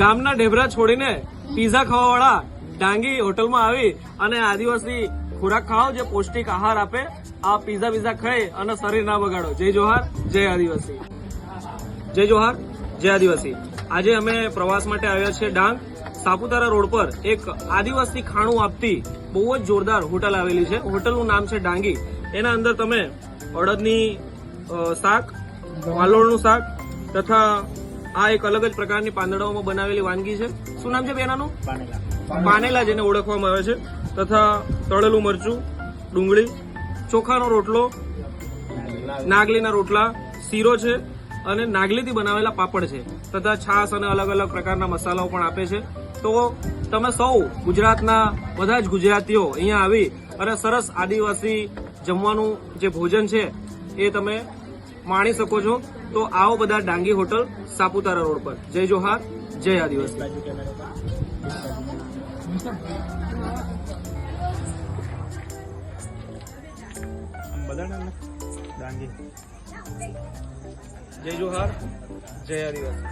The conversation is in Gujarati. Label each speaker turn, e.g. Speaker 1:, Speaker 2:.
Speaker 1: ગામના ઢેબરા છોડીને પીઝા ખાવાવાળા ડાંગી હોટલમાં આવી અને આદિવાસી ખોરાક ખાઓ જે પૌષ્ટિક આહાર આપે આ પીઝા પીઝા ખાઈ અને શરીર ના બગાડો. જય જોહાર જય આદિવાસી. જય જોહાર જય આદિવાસી. આજે અમે પ્રવાસ માટે આવ્યા છીએ ડાંગ સાપુતારા રોડ પર એક આદિવાસી ખાણું આપતી બહુ જ જોરદાર હોટલ આવેલી છે. હોટલનું નામ છે ડાંગી. એના અંદર તમે અડદની શાક વાલોળનું શાક તથા આ એક અલગ જ પ્રકારની પાંદડાઓમાં બનાવેલી વાનગી છે. શું નામ છે બેનાનું? પાનેલા. જેને ઓળખવામાં આવે છે. તથા તળેલું મરચું ડુંગળી ચોખાનો રોટલો નાગલીના રોટલા શીરો છે અને નાગલીથી બનાવેલા પાપડ છે. તથા છાશ અને અલગ અલગ પ્રકારના મસાલાઓ પણ આપે છે. તો તમે સૌ ગુજરાતના બધા જ ગુજરાતીઓ અહીંયા આવી અને સરસ આદિવાસી જમવાનું જે ભોજન છે એ તમે માણી શકો છો. તો આવો બધા ડાંગી હોટલ સાપુતારા રોડ પર. જય જોહાર, જય આદિવાસી. જય જોહાર, જય આદિવાસી.